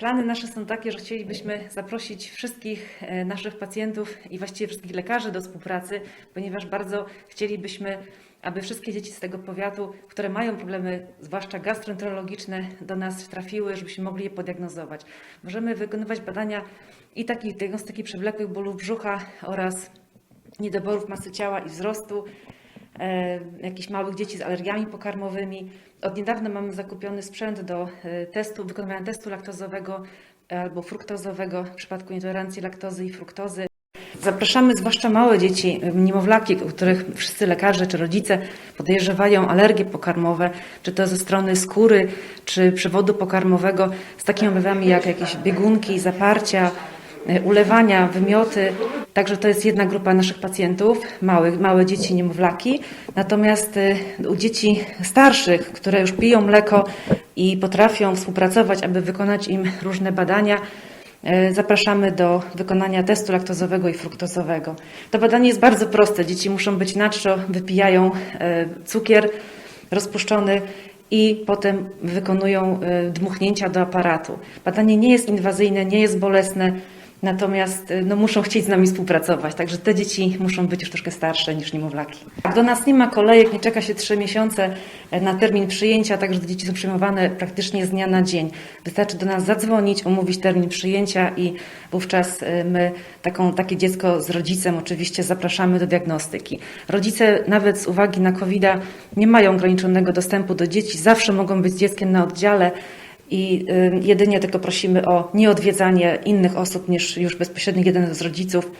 Plany nasze są takie, że chcielibyśmy zaprosić wszystkich e, naszych pacjentów i właściwie wszystkich lekarzy do współpracy, ponieważ bardzo chcielibyśmy, aby wszystkie dzieci z tego powiatu, które mają problemy, zwłaszcza gastroenterologiczne, do nas trafiły, żebyśmy mogli je podiagnozować. Możemy wykonywać badania i takiej diagnostyki przewlekłych bólów brzucha oraz niedoborów masy ciała i wzrostu, jakichś małych dzieci z alergiami pokarmowymi. Od niedawna mamy zakupiony sprzęt do e, testu, wykonywania testu laktozowego e, albo fruktozowego w przypadku nietolerancji laktozy i fruktozy. Zapraszamy zwłaszcza małe dzieci, e, niemowlaki, u których wszyscy lekarze czy rodzice podejrzewają alergie pokarmowe, czy to ze strony skóry, czy przewodu pokarmowego, z takimi objawami jak jakieś biegunki, zaparcia, e, ulewania, wymioty. Także to jest jedna grupa naszych pacjentów, małe dzieci, niemowlaki. Natomiast e, u dzieci starszych, które już piją mleko i potrafią współpracować, aby wykonać im różne badania, e, zapraszamy do wykonania testu laktozowego i fruktozowego. To badanie jest bardzo proste. Dzieci muszą być na czczo, wypijają e, cukier rozpuszczony i potem wykonują dmuchnięcia do aparatu. Badanie nie jest inwazyjne, nie jest bolesne, natomiast e, no, muszą chcieć z nami współpracować, także te dzieci muszą być już troszkę starsze niż niemowlaki. Do nas nie ma kolejek, nie czeka się trzy miesiące e, na termin przyjęcia, także dzieci są przyjmowane praktycznie z dnia na dzień. Wystarczy do nas zadzwonić, umówić termin przyjęcia i wówczas e, my taką, takie dziecko z rodzicem oczywiście zapraszamy do diagnostyki. Rodzice nawet z uwagi na covid nie mają ograniczonego dostępu do dzieci, zawsze mogą być dzieckiem na oddziale i jedynie tylko prosimy o nieodwiedzanie innych osób niż już bezpośrednio jeden z rodziców,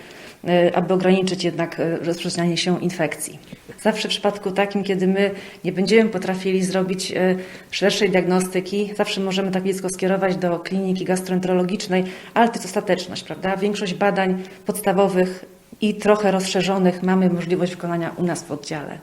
y, aby ograniczyć jednak y, rozprzestrzenianie się infekcji. Zawsze w przypadku takim, kiedy my nie będziemy potrafili zrobić y, szerszej diagnostyki, zawsze możemy takie dziecko skierować do kliniki gastroenterologicznej, ale to jest ostateczność, prawda? Większość badań podstawowych i trochę rozszerzonych mamy możliwość wykonania u nas w oddziale.